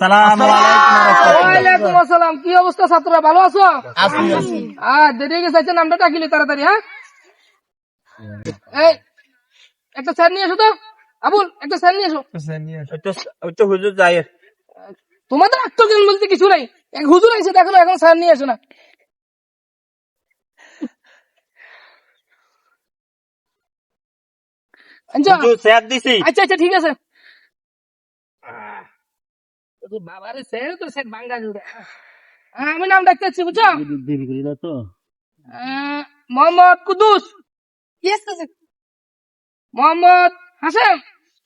সালাম ওয়ালাইকুম আসসালাম। কি অবস্থা ছাত্ররা ভালো আছো? আর দেরি গেছে নামটা ডাকিলে তাড়াতাড়ি হ্যাঁ? এই একটা স্যার নিয়ে এসো তো। আবুল একটা স্যার নিয়ে এসো। তো হুজুর যাই তোমাদের আত্মজ্ঞান বলতে কিছু নাই। এক হুজুর আইছে দেখো এখন স্যার নিয়ে এসো না। আচ্ছা। আচ্ছা আচ্ছা ঠিক আছে। বাবারে স্যার তো জুড়ে। আমি নাম ডাকতে চাচ্ছি বুঝছ আহ, Mohammad Quddus. Huzur. Mohammad Hasan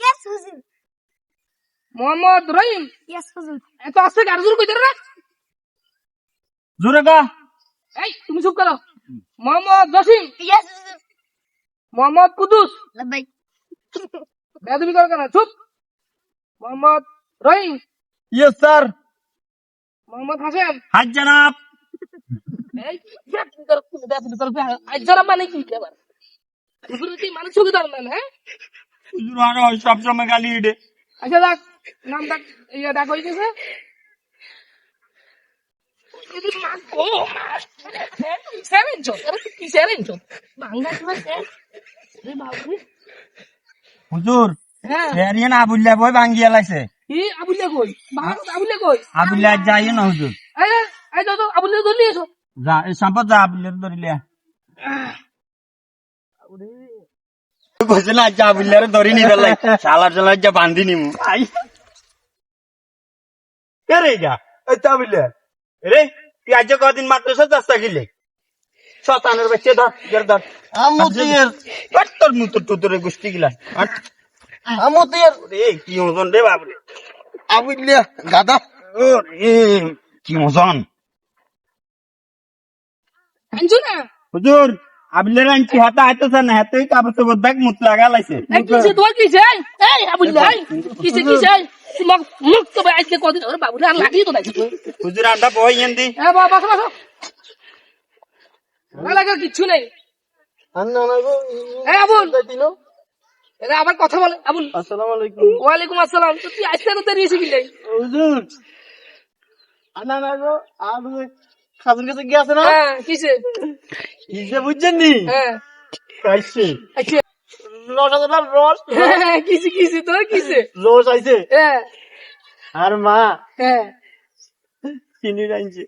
Yes, Huzur. Mohammad রহিম. এত আসতে গার জোর কইতে রে। জোরে গা। এই তুমি চুপ করো। Mohammad Jasim. Yes, Huzur. Mohammad Quddus. Labbaik. বেদবি করো কেন? চুপ। মোহাম্মদ রহিম। ইয়েস স্যার মোহাম্মদ হাজ জানাব। মানে হুজুর না হ্যাঁ? গালি ইডে আচ্ছা নাম ইয়ে হয়ে গেছে হুজুর হ্যাঁ। আবুল্লা বই ভাঙ্গিয়া লাইছে। কই? কই? না হুজুর। এই ধরে এসো। যা এই সম্পদ যা আবুল্লা ধরিলে কইছে না আজ আবুল্লার ধরি নি ফেলাই শালার শালার যা বান্ধি নিমু আই। কে রে যা? এই তো আবুল্লা রে তুই আজ কদিন মাত্র সস্তা গিলে শতানের বাচ্চা ধর ধর মুতুর টুতুরে গুষ্টি গিলা। রে কি ওজন রে গাদা। ও রে কি ওজন? আনছো না। হুজুর আবুল্লার আনছি হাতে আইতেছে না হাতে কাপড় তো মুত লাগা লাইছে। এই মুখ মুখ আজকে কদিন ওরে বাবুরা আর লাগিয়ে তো নাকি হুজুর আন্ডা বই এন্দি হ্যাঁ বাবা বাসো বাসো। লাগা কিচ্ছু নেই। আন্না না গো এই আবুল। দিলো? এরা আবার কথা বলে। আবুল আসসালামু আলাইকুম ওয়ালাইকুম আসসালাম। তো তুই আজকে তো দাঁড়িয়ে এসে গেলে হুজুর আন্না না গো আর খাজুর কাছে গিয়েছে না? হ্যাঁ কিসে? হিসেবে বুঝছেন নি? হ্যাঁ। খাইছে। আচ্ছা। রস আছে না রস? হ্যাঁ, কিসে কিসে? তোর কিসে? রস আইছে হ্যাঁ। আর মা হ্যাঁ। চিনি আনছে।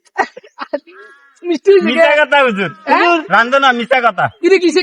মিষ্টি কে? কথা হুজুর। হ্যাঁ? রান্ধনা মিছা কথা। কিরে কিসে?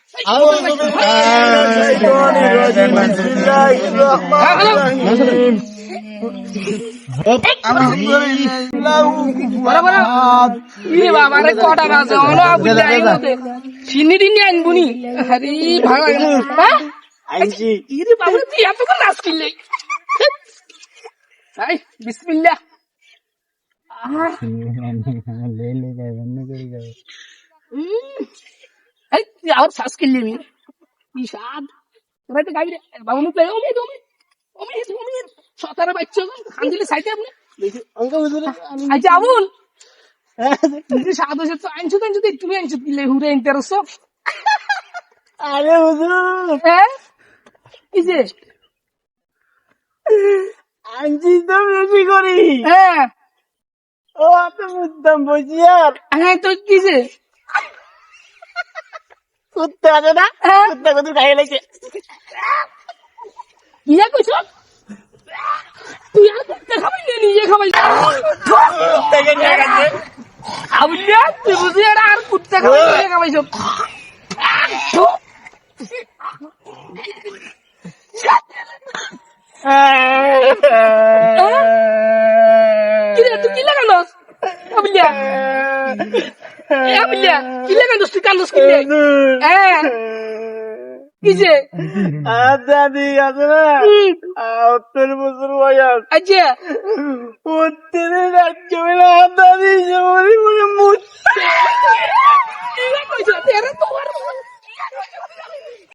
চিনি দিন আনবুনি আরে ভালো হ্যাঁ আইছি করে আহ উম, এই তুই আবার শ্বাস কিনলি আমি কি স্বাদ। তোরা তো গাবি রে বাবা মুখ লাগে ওমি ওমি ওমি ওমি সতারে বাচ্চা খান দিলে সাইতে আপনি। আচ্ছা আবুল স্বাদ হয়েছে তো আনছো তো আনছো তুমি আনছো কিলে হুরে ইন্টারেস্ট আরে হুজুর। হ্যাঁ কি যে? আনছি তো বেশি করি। হ্যাঁ। ও এত বুঝতাম বসিয়ার হ্যাঁ তো কি যে? কুত্তা আছে না? হ্যাঁ। কুত্তা কত খাইয়ে লাগছে। ইয়া কইছ তুই আর কুত্তা খাবাই না নিজে খাবাই আবুলিয়া তুই বুঝি এটা আর কুত্তা খাবাই নিজে খাবাইছ কি রে তুই কি লাগানোস আবুলিয়া এ আবুলিয়া কি লাগানোস তুই কান্দোস কি রে কিসে আর দাদি আছে না আত্তর বছর বয়স আচ্ছা উত্তরে রাজ্য মিলে দাদি সবারই মনে মুখ কি কইছো তেরে তো